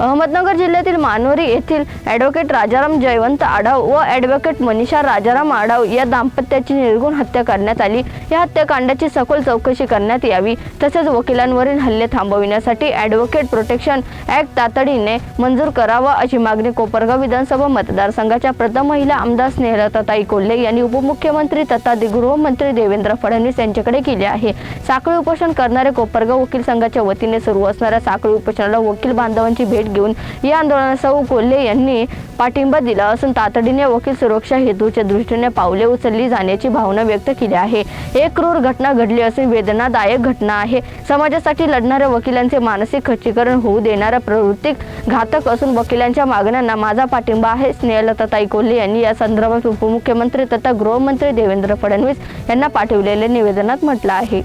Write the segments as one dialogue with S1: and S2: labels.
S1: अहमदनगर जिल्ह्यातील मानोरी येथील ॲडव्होकेट राजाराम जयवंत आढाव व ॲडव्होकेट मनीषा राजाराम आढाव या दाम्पत्याची निर्गुण हत्या करण्यात आली. या हत्याकांडाची सखोल चौकशी करण्यात यावी तसेच वकिलांवरील हल्ले थांबविण्यासाठी ॲडव्होकेट प्रोटेक्शन ॲक्ट तातडीने मंजूर करावा अशी मागणी कोपरगाव विधानसभा मतदारसंघाच्या प्रथम महिला आमदार स्नेहलताताई कोल्हे यांनी उपमुख्यमंत्री तथा गृहमंत्री देवेंद्र फडणवीस यांच्याकडे केली आहे. साखळी उपोषण करणारे कोपरगाव वकील संघाच्या वतीने सुरू असणाऱ्या साखळी उपोषणाला वकील बांधवांची भेट घेऊन या आंदोलनास कोल्हे यांनी पाठिंबा दिला असून तातडीने वकील सुरक्षा हेतूच्या दृष्टीने पावले उचलली जाण्याची भावना व्यक्त केली आहे. एक क्रूर घटना घडली असून वेदनादायक घटना आहे. समाजासाठी लढणाऱ्या वकिलांचे मानसिक खच्चीकरण होऊ देणाऱ्या प्रवृत्ती घातक असून वकिलांच्या मागण्यांना माझा पाठिंबा आहे स्नेहलताताई कोल्हे यांनी या संदर्भात उपमुख्यमंत्री तथा गृहमंत्री देवेंद्र फडणवीस यांना पाठवलेल्या निवेदनात म्हटलं आहे.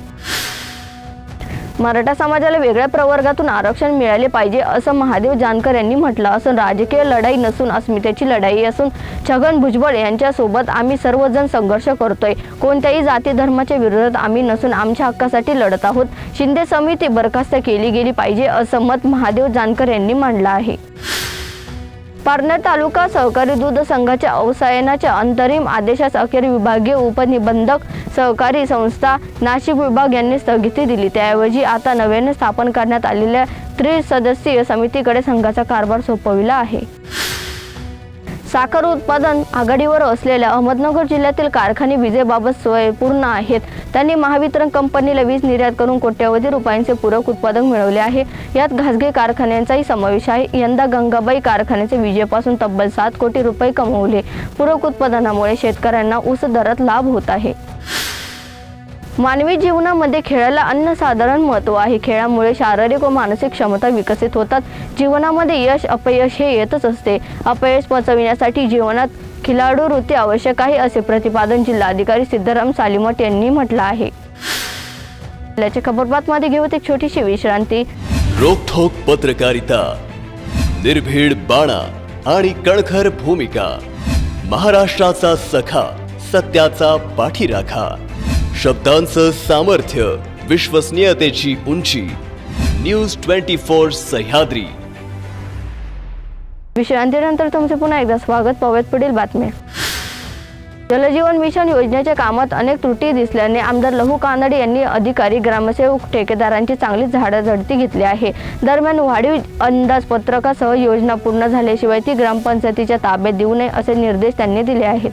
S1: मराठा समाजाला वेगळ्या प्रवर्गातून आरक्षण मिळाले पाहिजे असं महादेव जानकर यांनी म्हटलं असून राजकीय लढाई नसून अस्मितेची लढाई असून छगन भुजबळ यांच्यासोबत आम्ही सर्वजण संघर्ष करतोय. कोणत्याही जाती धर्माच्या विरोधात आम्ही नसून आमच्या हक्कासाठी लढत आहोत. शिंदे समिती बरखास्त केली गेली पाहिजे असं मत महादेव जानकर यांनी मांडलं आहे. पारनेर तालुका सहकारी दूध संघाच्या अवसायनाच्या अंतरिम आदेशास अखेर विभागीय उपनिबंधक सहकारी संस्था नाशिक विभाग यांनी स्थगिती दिली. त्याऐवजी आता नव्याने स्थापन करण्यात आलेल्या त्रिसदस्यीय समितीकडे संघाचा कारभार सोपविला आहे. साखर उत्पादन आघाडीवर असलेल्या अहमदनगर जिल्ह्यातील कारखाने विजेबाबत स्वयंपूर्ण आहेत. त्यांनी महावितरण कंपनीला वीज निर्यात करून कोट्यवधी रुपयांचे पूरक उत्पादन मिळवले आहे. यात खासगी कारखान्यांचाही समावेश आहे. यंदा गंगाबाई कारखान्याचे विजेपासून तब्बल सात कोटी रुपये कमवले. पूरक उत्पादनामुळे शेतकऱ्यांना ऊस दरात लाभ होत आहे. मानवी जीवनामध्ये खेळाला अनन्यसाधारण महत्त्व आहे. खेळामुळे शारीरिक व मानसिक क्षमता विकसित होतात. जीवनामध्ये यश अपयश हे येतच असते. अपयश पचविण्यासाठी जीवनात खिलाडू वृत्ती आवश्यक आहे असे प्रतिपादन जिल्हाधिकारी सिद्धराम सालीमठ यांनी म्हटलं आहे. जिल्ह्याच्या खबरबातमध्ये घेऊ एक छोटीशी विश्रांती.
S2: रोखोक पत्रकारिता निर्भीड बाणा आणि कणखर भूमिका महाराष्ट्राचा सखा सत्याचा पाठीराखा. शब्दांचं सामर्थ्य विश्वसनीयतेची उंची. News twenty four Sahyadri.
S1: विश्रांतीनंतर तुमचे पुन्हा एकदा स्वागत पाहूयात पुढील बातम्या जलजीवन मिशन योजनेच्या कामात अनेक त्रुटी दिसल्याने आमदार लहू कानडे यांनी अधिकारी ग्रामसेवक ठेकेदारांची चांगली झाडाझडती घेतली आहे. दरम्यान वाढीव अंदाजपत्रकासह योजना पूर्ण झाल्याशिवाय ती ग्रामपंचायतीच्या ताब्यात देऊ नये असे निर्देश त्यांनी दिले आहेत.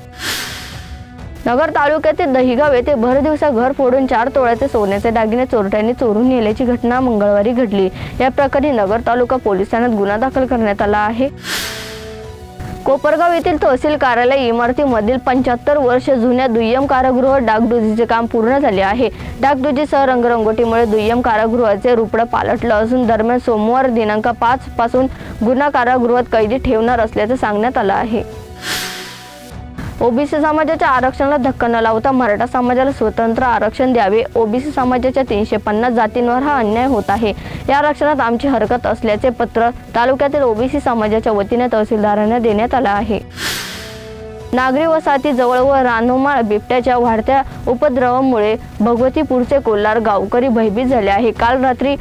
S1: नगर तालुक्यातील दहिगाव येथे भर दिवसा घर फोडून चार तोळ्याचे सोन्याचे दागिने चोरट्यांनी चोरून नेल्याची घटना मंगळवारी घडली. या प्रकरणी नगर तालुका पोलीस ठाण्यात गुन्हा दाखल करण्यात आला आहे. कोपरगाव येथील तहसील कार्यालय इमारतीमधील पंच्याहत्तर वर्ष जुन्या दुय्यम कारागृह डागडुजीचे काम पूर्ण झाले आहे. डागडुजीसह रंगरंगोटीमुळे दुय्यम कारागृहाचे रुपडं पालटलं असून दरम्यान सोमवार दिनांक पाच पासून गुन्हा कारागृहात कैदी ठेवणार असल्याचं सांगण्यात आलं आहे. ओबीसी समाजाच्या आरक्षणाला धक्का न लावता मराठा समाजाला स्वतंत्र आरक्षण द्यावे. ओबीसी समाजाच्या तीनशे पन्नास जातींवर हा अन्याय होत आहे. या आरक्षणात आमची हरकत असल्याचे पत्र तालुक्यातील ओबीसी समाजाच्या वतीने तहसीलदारांना देण्यात आलं आहे. नागरी वसाहती जवळ व रानोमाळ बिबट्याच्या वाढत्या उपद्रवामुळे भगवतीपूरचे कोल्हार गावकरी भयभीत झाले आहे. काल रात्री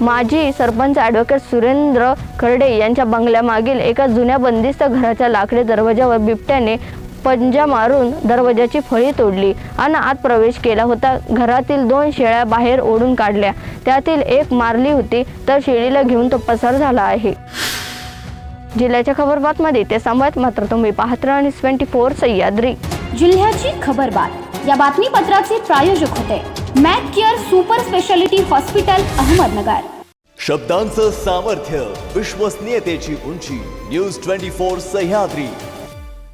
S1: माजी सरपंच ॲडव्होकेट सुरेंद्र खर्डे यांच्या बंगल्यामागील एका जुन्या बंदिस्त घराच्या लाकडी दरवाजावर बिबट्याने पंजा मारून दरवाजाची फळी तोडली. आणि आत प्रवेश केला होता. घरातील दोन शेळ्या बाहेर ओढून काढल्या. त्यातील एक मारली होती. तर शेळीला घेऊन तो पसार झाला आहे. जिल्ह्याच्या खबरबातमध्ये ते सांभाळत मात्र तुम्ही पाहत राहा ट्वेंटी फोर सह्याद्री.
S3: जिल्ह्याची खबरबात या बातमीपत्राचे प्रायोजक होते Mac Care super speciality hospital Ahmednagar.
S2: शब्दांचं सामर्थ्य विश्वसनीयतेची उंची. News twenty four Sahyadri.